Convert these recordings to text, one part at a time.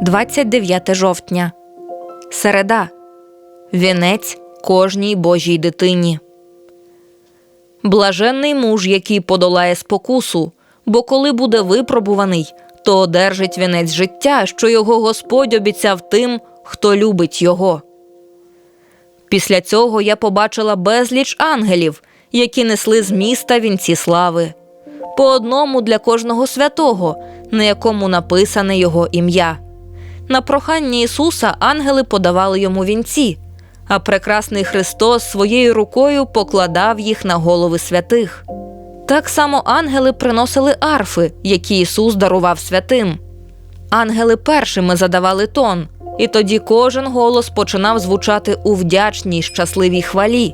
29 жовтня. Середа. Вінець кожній Божій дитині. Блаженний муж, який подолає спокусу, бо коли буде випробуваний, то одержить вінець життя, що його Господь обіцяв тим, хто любить його. Після цього я побачила безліч ангелів, які несли з міста вінці слави, по одному для кожного святого, на якому написане його ім'я. На прохання Ісуса ангели подавали йому вінці, а прекрасний Христос своєю рукою покладав їх на голови святих. Так само ангели приносили арфи, які Ісус дарував святим. Ангели першими задавали тон, і тоді кожен голос починав звучати у вдячній щасливій хвалі.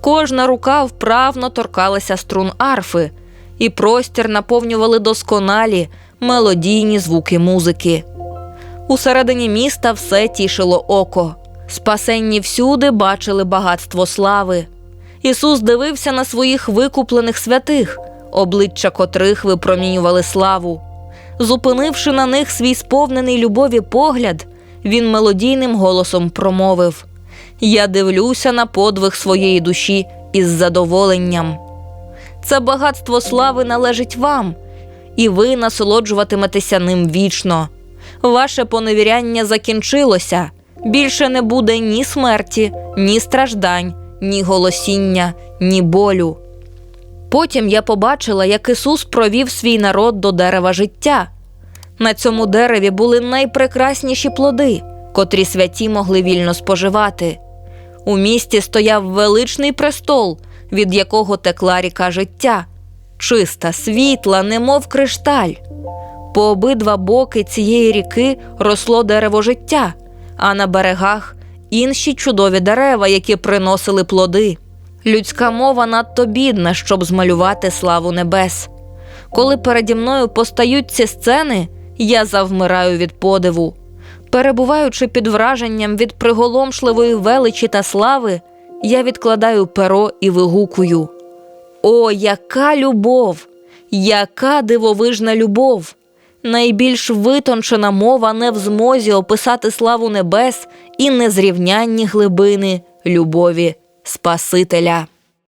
Кожна рука вправно торкалася струн арфи, і простір наповнювали досконалі мелодійні звуки музики. Усередині міста все тішило око. Спасенні всюди бачили багатство слави. Ісус дивився на своїх викуплених святих, обличчя котрих випромінювали славу. Зупинивши на них свій сповнений любові погляд, він мелодійним голосом промовив: Я дивлюся на подвиг своєї душі із задоволенням. Це багатство слави належить вам, і ви насолоджуватиметеся ним вічно. Ваше поневіряння закінчилося. Більше не буде ні смерті, ні страждань, ні голосіння, ні болю. Потім я побачила, як Ісус провів свій народ до дерева життя. На цьому дереві були найпрекрасніші плоди, котрі святі могли вільно споживати. У місті стояв величний престол, від якого текла ріка життя, чиста, світла, немов кришталь. По обидва боки цієї ріки росло дерево життя, а на берегах інші чудові дерева, які приносили плоди. Людська мова надто бідна, щоб змалювати славу небес. Коли переді мною постають ці сцени, я завмираю від подиву. Перебуваючи під враженням від приголомшливої величі та слави, я відкладаю перо і вигукую: О, яка любов! Яка дивовижна любов! Найбільш витончена мова не в змозі описати славу небес і незрівнянні глибини любові Спасителя.